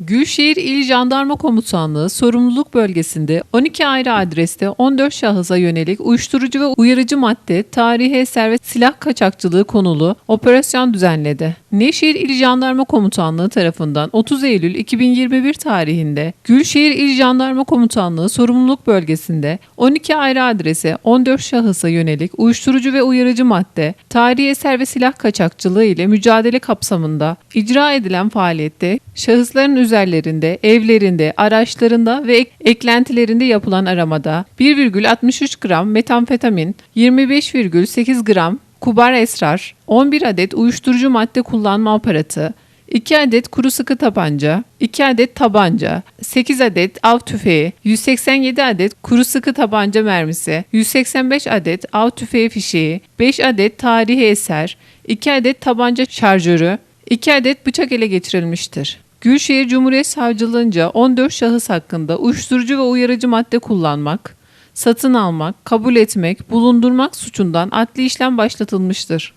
Gülşehir İl Jandarma Komutanlığı sorumluluk bölgesinde 12 ayrı adreste 14 şahısa yönelik uyuşturucu ve uyarıcı madde, tarihi eser ve silah kaçakçılığı konulu operasyon düzenledi. Nevşehir İl Jandarma Komutanlığı tarafından 30 Eylül 2021 tarihinde Gülşehir İl Jandarma Komutanlığı sorumluluk bölgesinde 12 ayrı adrese 14 şahısa yönelik uyuşturucu ve uyarıcı madde, tarihi eser ve silah kaçakçılığı ile mücadele kapsamında icra edilen faaliyette şahısların üzerlerinde, evlerinde, araçlarında ve ek- eklentilerinde yapılan aramada 1,63 gram metamfetamin, 25,8 gram kubar esrar, 11 adet uyuşturucu madde kullanma aparatı, 2 adet kuru sıkı tabanca, 2 adet tabanca, 8 adet av tüfeği, 187 adet kuru sıkı tabanca mermisi, 185 adet av tüfeği fişeği, 5 adet tarihi eser, 2 adet tabanca şarjörü, 2 adet bıçak ele geçirilmiştir. Gülşehir Cumhuriyet Savcılığınca 14 şahıs hakkında uyuşturucu ve uyarıcı madde kullanmak, satın almak, kabul etmek, bulundurmak suçundan adli işlem başlatılmıştır.